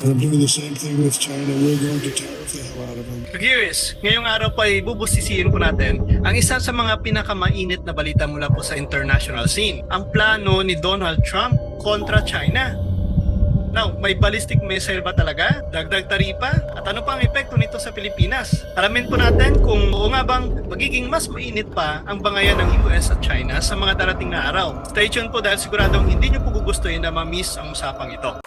And I'm doing the same thing with China. We're going to tariff the hell out of them. Curious, ngayong araw po ay bubusisiin po natin ang isa sa mga pinakamainit na balita mula po sa international scene. Ang plano ni Donald Trump kontra China. Now, may ballistic missile ba talaga? Dagdag taripa? At ano pa ang epekto nito sa Pilipinas? Alamin po natin kung oo nga bang magiging mas mainit pa ang bangayan ng US at China sa mga darating na araw. Stay tuned po dahil siguradong hindi nyo po gugustuhin na ma-miss ang usapang ito.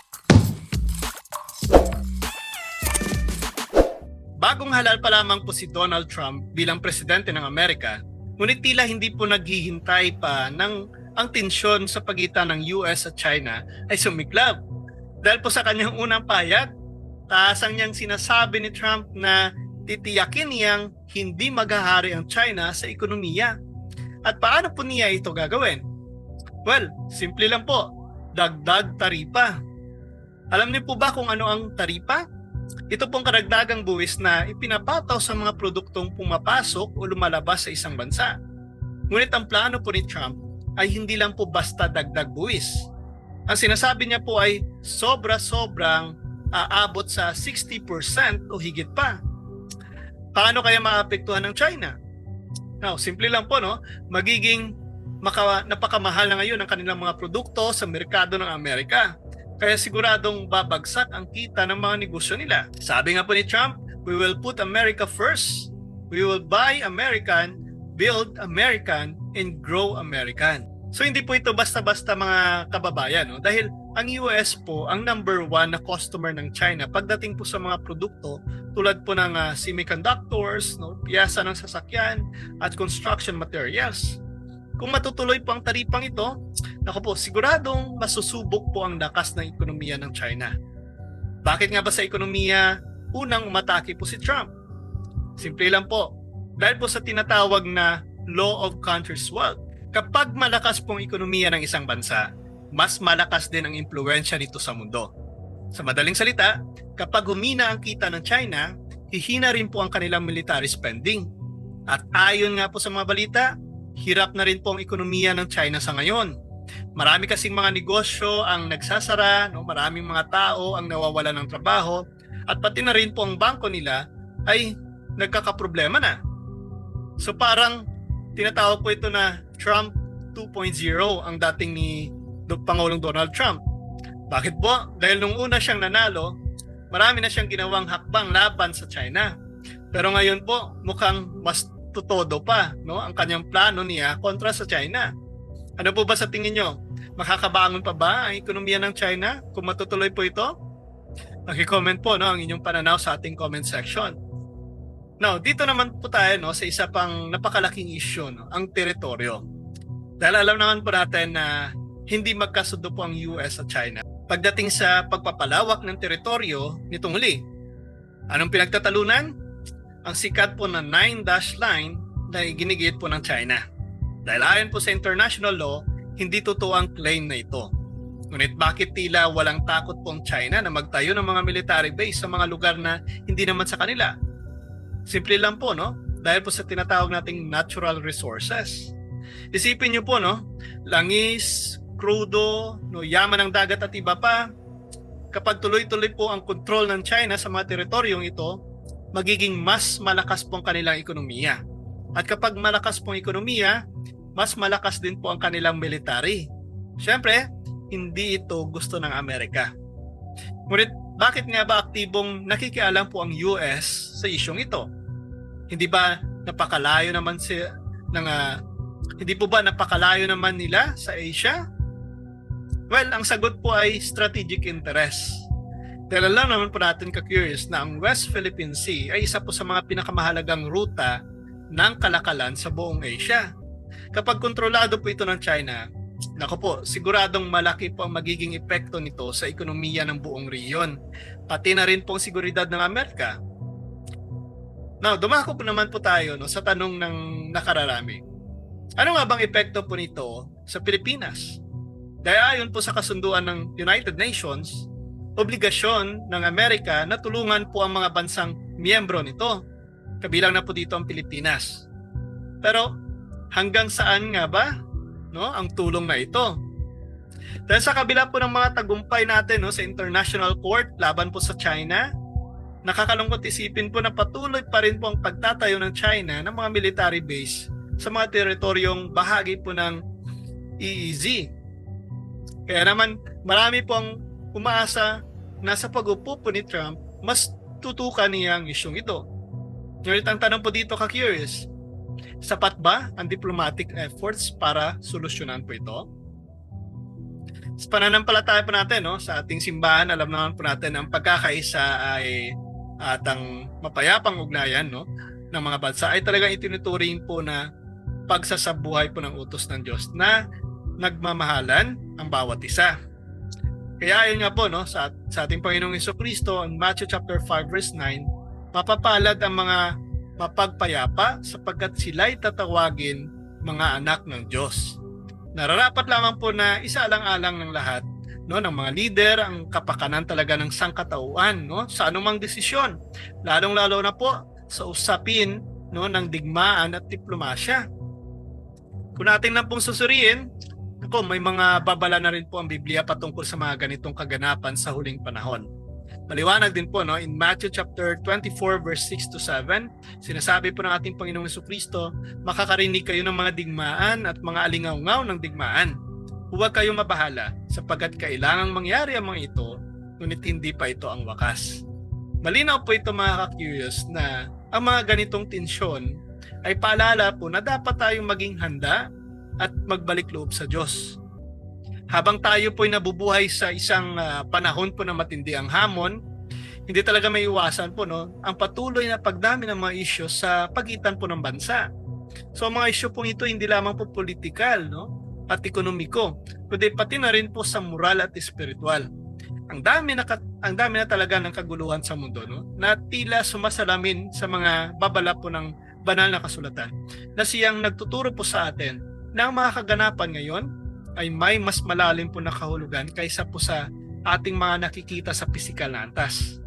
Bagong halal pa lamang po si Donald Trump bilang presidente ng Amerika, ngunit tila hindi po naghihintay pa ng ang tensyon sa pagitan ng US at China ay sumiklab. Dahil po sa kanyang unang payag, taas ang niyang sinasabi ni Trump na titiyakin niyang hindi maghahari ang China sa ekonomiya. At paano po niya ito gagawin? Well, simple lang po, dagdag taripa. Alam niyo po ba kung ano ang taripa? Ito pong karagdagang buwis na ipinapataw sa mga produktong pumapasok o lumalabas sa isang bansa. Ngunit ang plano po ni Trump ay hindi lang po basta dagdag buwis. Ang sinasabi niya po ay sobra-sobrang aabot sa 60% o higit pa. Paano kaya maapektuhan ng China? Now, simple lang po, no? Magiging maka, napakamahal na ngayon ang kanilang mga produkto sa merkado ng Amerika. Kaya siguradong babagsak ang kita ng mga negosyo nila. Sabi nga po ni Trump, we will put America first. We will buy American, build American, and grow American. So hindi po ito basta-basta mga kababayan. No? Dahil ang US po ang number one na customer ng China pagdating po sa mga produkto tulad po ng ah, semiconductors, no? piyasa ng sasakyan, at construction materials. Kung matutuloy po ang taripang ito, Naku po, siguradong masusubok po ang lakas ng ekonomiya ng China. Bakit nga ba sa ekonomiya unang umatake po si Trump? Simple lang po, dahil po sa tinatawag na law of country's wealth. Kapag malakas pong ekonomiya ng isang bansa, mas malakas din ang impluensya nito sa mundo. Sa madaling salita, kapag humina ang kita ng China, hihina rin po ang kanilang military spending. At ayon nga po sa mga balita, hirap na rin po ang ekonomiya ng China sa ngayon. Marami kasing mga negosyo ang nagsasara, no? maraming mga tao ang nawawala ng trabaho, at pati na rin po ang bangko nila ay nagkakaproblema na. So parang tinatawag po ito na Trump 2.0 ang dating ni Pangulong Donald Trump. Bakit po? Dahil nung una siyang nanalo, marami na siyang ginawang hakbang laban sa China. Pero ngayon po, mukhang mas tutodo pa no, ang kanyang plano niya kontra sa China. Ano po ba sa tingin nyo? Makakabangon pa ba ang ekonomiya ng China kung matutuloy po ito? Paki-comment po no, ang inyong pananaw sa ating comment section. Now, dito naman po tayo no, sa isa pang napakalaking issue, no, ang teritoryo. Dahil alam naman po natin na hindi magkasundo po ang US at China pagdating sa pagpapalawak ng teritoryo nitong huli. Anong pinagtatalunan? Ang sikat po na 9-dash line na ginigit po ng China. Dahil ayon po sa international law, hindi totoo ang claim na ito. Ngunit bakit tila walang takot po ang China na magtayo ng mga military base sa mga lugar na hindi naman sa kanila? Simple lang po, no? Dahil po sa tinatawag nating natural resources. Isipin niyo po, no? Langis, krudo, no, yaman ng dagat at iba pa. Kapag tuloy-tuloy po ang control ng China sa mga teritoryong ito, magiging mas malakas po ang kanilang ekonomiya. At kapag malakas pong ekonomiya, mas malakas din po ang kanilang military. Siyempre, hindi ito gusto ng Amerika. Ngunit bakit nga ba aktibong nakikialam po ang US sa isyong ito? Hindi ba napakalayo naman si ng ah, hindi po ba napakalayo naman nila sa Asia? Well, ang sagot po ay strategic interest. Dahil alam naman po natin ka-curious na ang West Philippine Sea ay isa po sa mga pinakamahalagang ruta ng kalakalan sa buong Asia. Kapag kontrolado po ito ng China, nako po, siguradong malaki po ang magiging epekto nito sa ekonomiya ng buong rehiyon. Pati na rin po ang seguridad ng Amerika. Now, dumako po naman po tayo no, sa tanong ng nakararami. Ano nga bang epekto po nito sa Pilipinas? Dahil ayon po sa kasunduan ng United Nations, obligasyon ng Amerika na tulungan po ang mga bansang miyembro nito. Kabilang na po dito ang Pilipinas. Pero hanggang saan nga ba no ang tulong na ito? Dahil sa kabila po ng mga tagumpay natin no, sa International Court laban po sa China, nakakalungkot isipin po na patuloy pa rin po ang pagtatayo ng China ng mga military base sa mga teritoryong bahagi po ng EEZ. Kaya naman marami po ang umaasa na sa pag-upo po ni Trump, mas tutukan niya ang isyong ito. Ngunit ang tanong po dito ka-curious, sapat ba ang diplomatic efforts para solusyonan po ito? Sa pananampalataya po natin, no, sa ating simbahan, alam naman po natin ang pagkakaisa ay at ang mapayapang ugnayan no, ng mga bansa ay talagang itinuturing po na pagsasabuhay po ng utos ng Diyos na nagmamahalan ang bawat isa. Kaya ayun nga po no, sa, sa ating Panginoong Kristo, in Matthew chapter 5 verse 9, mapapalad ang mga mapagpayapa sapagkat sila'y tatawagin mga anak ng Diyos. Nararapat lamang po na isaalang-alang ng lahat no ng mga leader ang kapakanan talaga ng sangkatauhan no sa anumang desisyon lalong-lalo na po sa usapin no ng digmaan at diplomasya. Kung natin lang pong susuriin, ako may mga babala na rin po ang Biblia patungkol sa mga ganitong kaganapan sa huling panahon. Maliwanag din po no in Matthew chapter 24 verse 6 to 7, sinasabi po ng ating Panginoong Kristo, makakarinig kayo ng mga digmaan at mga alingaw-ngaw ng digmaan. Huwag kayong mabahala sapagkat kailangang mangyari ang mga ito, ngunit hindi pa ito ang wakas. Malinaw po ito mga ka-curious na ang mga ganitong tensyon ay paalala po na dapat tayong maging handa at magbalik loob sa Diyos. Habang tayo po ay nabubuhay sa isang ah, panahon po na matindi ang hamon, hindi talaga may iwasan po no, ang patuloy na pagdami ng mga isyu sa pagitan po ng bansa. So ang mga isyu po ito hindi lamang po politikal no, at ekonomiko, kundi pati na rin po sa moral at espiritual. Ang dami na ang dami na talaga ng kaguluhan sa mundo no, na tila sumasalamin sa mga babala po ng banal na kasulatan na siyang nagtuturo po sa atin na ang mga kaganapan ngayon ay may mas malalim po na kahulugan kaysa po sa ating mga nakikita sa pisikal na antas.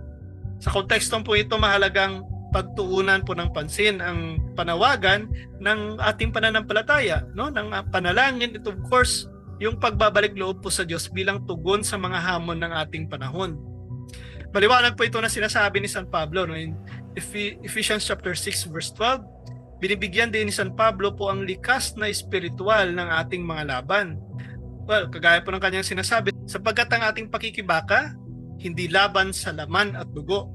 Sa kontekstong po ito, mahalagang pagtuunan po ng pansin ang panawagan ng ating pananampalataya, no? ng ah, panalangin, ito of course, yung pagbabalik loob po sa Diyos bilang tugon sa mga hamon ng ating panahon. Maliwanag po ito na sinasabi ni San Pablo no? in Ephe- Ephesians chapter 6 verse 12, binibigyan din ni San Pablo po ang likas na espiritual ng ating mga laban. Well, kagaya po ng kanyang sinasabi, sapagkat ang ating pakikibaka, hindi laban sa laman at dugo,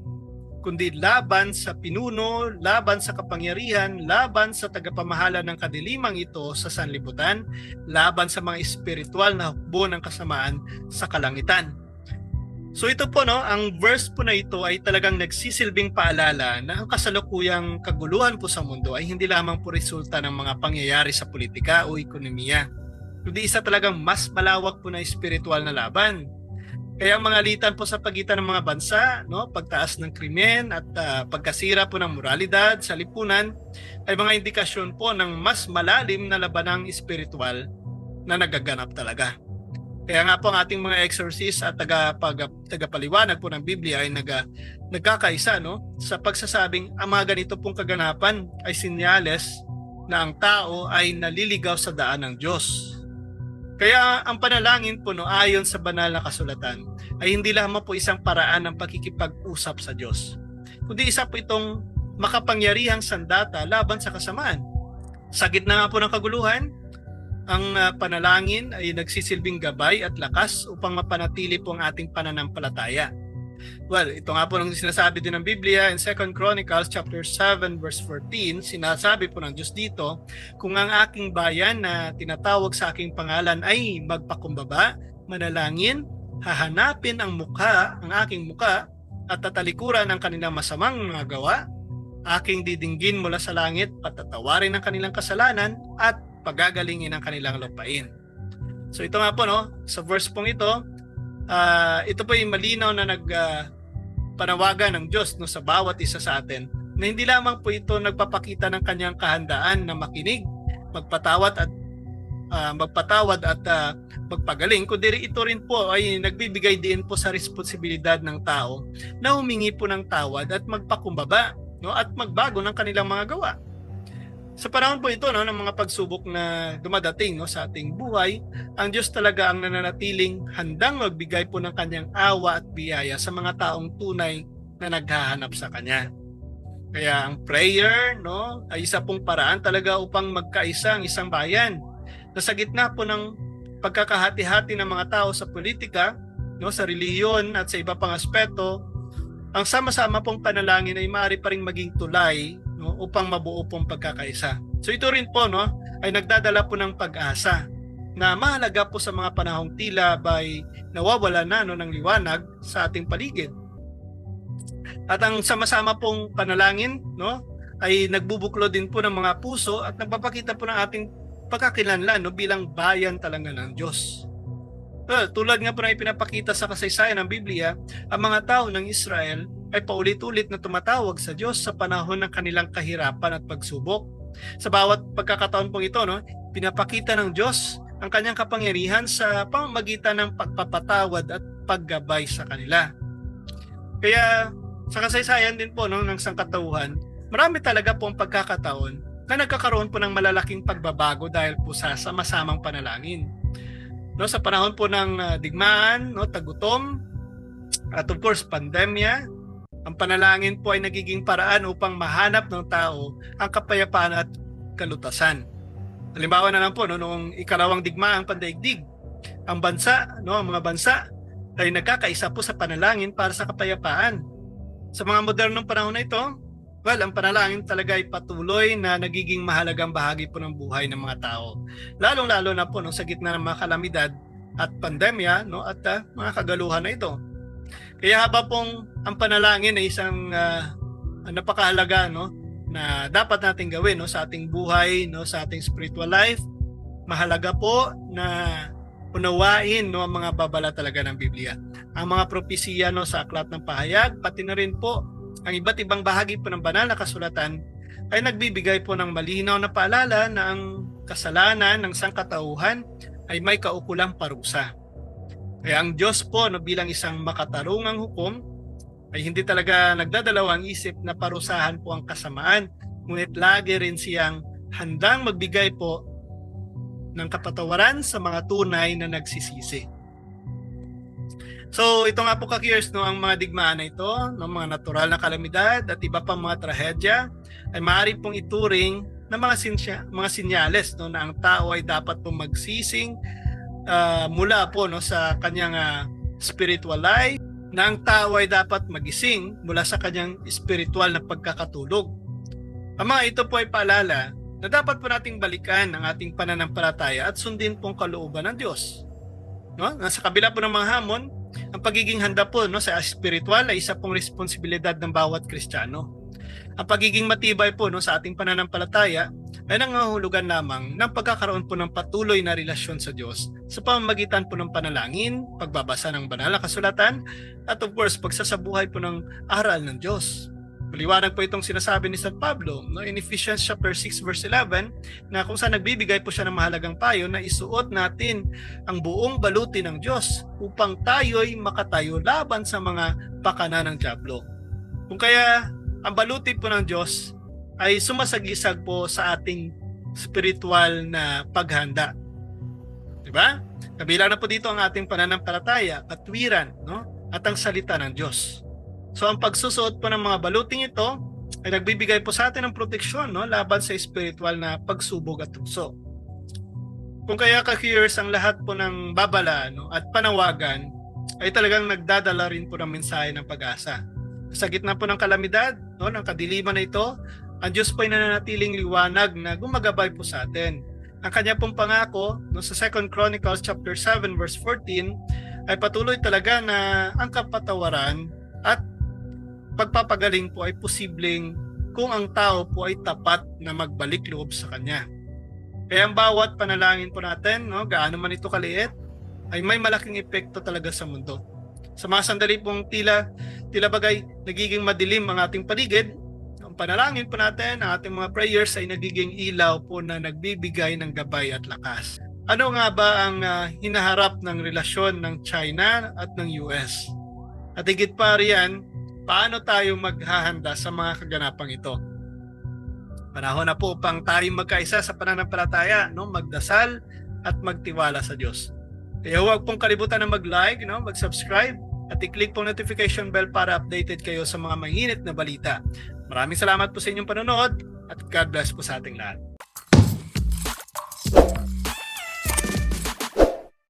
kundi laban sa pinuno, laban sa kapangyarihan, laban sa tagapamahala ng kadilimang ito sa sanlibutan, laban sa mga espiritual na hukbo ng kasamaan sa kalangitan. So ito po no, ang verse po na ito ay talagang nagsisilbing paalala na ang kasalukuyang kaguluhan po sa mundo ay hindi lamang po resulta ng mga pangyayari sa politika o ekonomiya, kundi isa talagang mas malawak po na espiritual na laban. Kaya ang mga alitan po sa pagitan ng mga bansa, no, pagtaas ng krimen at ah, pagkasira po ng moralidad sa lipunan ay mga indikasyon po ng mas malalim na labanang espiritual na nagaganap talaga. Kaya nga po ang ating mga exorcist at taga, pag, tagapaliwanag po ng Biblia ay naga, nagkakaisa no, sa pagsasabing ang mga ganito pong kaganapan ay sinyales na ang tao ay naliligaw sa daan ng Diyos. Kaya ang panalangin po no, ayon sa banal na kasulatan ay hindi lamang po isang paraan ng pakikipag-usap sa Diyos, kundi isa po itong makapangyarihang sandata laban sa kasamaan. Sa gitna nga po ng kaguluhan, ang ah, panalangin ay nagsisilbing gabay at lakas upang mapanatili po ang ating pananampalataya. Well, ito nga po nung sinasabi din ng Biblia in 2 Chronicles chapter 7 verse 14, sinasabi po ng Diyos dito, kung ang aking bayan na tinatawag sa aking pangalan ay magpakumbaba, manalangin, hahanapin ang mukha, ang aking mukha, at tatalikuran ang kanilang masamang mga gawa, aking didinggin mula sa langit, patatawarin ang kanilang kasalanan, at pagagalingin ang kanilang lupain. So ito nga po no, sa verse pong ito, ah, ito po yung malinaw na nag ah, panawagan ng Diyos no sa bawat isa sa atin na hindi lamang po ito nagpapakita ng kanyang kahandaan na makinig, magpatawad at ah, magpatawad at ah, magpagaling kundi ito rin po ay nagbibigay din po sa responsibilidad ng tao na humingi po ng tawad at magpakumbaba no at magbago ng kanilang mga gawa. Sa panahon po ito no, ng mga pagsubok na dumadating no, sa ating buhay, ang Diyos talaga ang nananatiling handang magbigay po ng kanyang awa at biyaya sa mga taong tunay na naghahanap sa Kanya. Kaya ang prayer no, ay isa pong paraan talaga upang magkaisa ang isang bayan. Na sa gitna po ng pagkakahati-hati ng mga tao sa politika, no, sa reliyon at sa iba pang aspeto, ang sama-sama pong panalangin ay maaari pa ring maging tulay no, upang mabuo pong pagkakaisa. So ito rin po no, ay nagdadala po ng pag-asa na mahalaga po sa mga panahong tila by nawawala na no, ng liwanag sa ating paligid. At ang sama-sama pong panalangin no, ay nagbubuklo din po ng mga puso at nagpapakita po ng ating pagkakilanlan no, bilang bayan talaga ng Diyos. Well, tulad nga po na ipinapakita sa kasaysayan ng Biblia, ang mga tao ng Israel ay paulit-ulit na tumatawag sa Diyos sa panahon ng kanilang kahirapan at pagsubok. Sa bawat pagkakataon pong ito, no, pinapakita ng Diyos ang kanyang kapangyarihan sa pamamagitan ng pagpapatawad at paggabay sa kanila. Kaya sa kasaysayan din po no, ng sangkatauhan, marami talaga po ang pagkakataon na nagkakaroon po ng malalaking pagbabago dahil po sa sama-samang panalangin no sa panahon po ng uh, digmaan no tagutom at of course pandemya ang panalangin po ay nagiging paraan upang mahanap ng tao ang kapayapaan at kalutasan halimbawa na lang po no noong ikalawang digmaang pandaigdig ang bansa no ang mga bansa ay nagkakaisa po sa panalangin para sa kapayapaan sa mga modernong panahon na ito Well, ang panalangin talaga ay patuloy na nagiging mahalagang bahagi po ng buhay ng mga tao. Lalong-lalo na po no, sa gitna ng mga kalamidad at pandemya no, at uh, mga kagaluhan na ito. Kaya haba pong ang panalangin ay isang uh, napakahalaga no, na dapat natin gawin no, sa ating buhay, no, sa ating spiritual life. Mahalaga po na unawain no, ang mga babala talaga ng Biblia. Ang mga propesiya no, sa aklat ng pahayag, pati na rin po ang iba't ibang bahagi po ng banal na kasulatan ay nagbibigay po ng malinaw na paalala na ang kasalanan ng sangkatauhan ay may kaukulang parusa. Kaya ang Diyos po no, bilang isang makatarungang hukom ay hindi talaga nagdadalawang isip na parusahan po ang kasamaan, ngunit lagi rin siyang handang magbigay po ng kapatawaran sa mga tunay na nagsisisi. So ito nga po ka-curious no, ang mga digmaan na ito, no, mga natural na kalamidad at iba pang mga trahedya ay maaari pong ituring na mga sinsya, mga sinyales no, na ang tao ay dapat pong magsising uh, mula po no, sa kanyang uh, spiritual life, na ang tao ay dapat magising mula sa kanyang spiritual na pagkakatulog. Ang mga ito po ay paalala na dapat po nating balikan ang ating pananampalataya at sundin pong kalooban ng Diyos. No? Nasa kabila po ng mga hamon, ang pagiging handa po no, sa spiritual ay isa pong responsibilidad ng bawat Kristiyano. Ang pagiging matibay po no, sa ating pananampalataya ay nangangahulugan lamang ng pagkakaroon po ng patuloy na relasyon sa Diyos sa pamamagitan po ng panalangin, pagbabasa ng banal na kasulatan, at of course, pagsasabuhay po ng aral ng Diyos. Maliwanag po itong sinasabi ni San Pablo no, in Ephesians chapter 6 verse 11 na kung saan nagbibigay po siya ng mahalagang payo na isuot natin ang buong baluti ng Diyos upang tayo'y makatayo laban sa mga pakana ng Diablo. Kung kaya ang baluti po ng Diyos ay sumasagisag po sa ating spiritual na paghanda. Diba? Kabilang na po dito ang ating pananampalataya, katwiran, no? at ang salita ng Diyos. So ang pagsusuot po ng mga baluting ito ay nagbibigay po sa atin ng proteksyon no, laban sa spiritual na pagsubog at tukso. Kung kaya ka-curious ang lahat po ng babala no, at panawagan ay talagang nagdadala rin po ng mensahe ng pag-asa. Sa gitna po ng kalamidad, no, ng kadiliman na ito, ang Diyos po ay nananatiling liwanag na gumagabay po sa atin. Ang kanya pong pangako no, sa 2 Chronicles chapter 7 verse 14 ay patuloy talaga na ang kapatawaran at pagpapagaling po ay posibleng kung ang tao po ay tapat na magbalik loob sa Kanya. Kaya ang bawat panalangin po natin, no, gaano man ito kaliit, ay may malaking epekto talaga sa mundo. Sa mga sandali pong tila, tila bagay nagiging madilim ang ating paligid, ang panalangin po natin, ang ating mga prayers ay nagiging ilaw po na nagbibigay ng gabay at lakas. Ano nga ba ang uh, hinaharap ng relasyon ng China at ng US? At higit pa riyan, paano tayo maghahanda sa mga kaganapang ito? Panahon na po upang tayo magkaisa sa pananampalataya, no? magdasal at magtiwala sa Diyos. Kaya huwag pong kalibutan na mag-like, no? mag-subscribe, at i-click po notification bell para updated kayo sa mga mainit na balita. Maraming salamat po sa inyong panonood at God bless po sa ating lahat.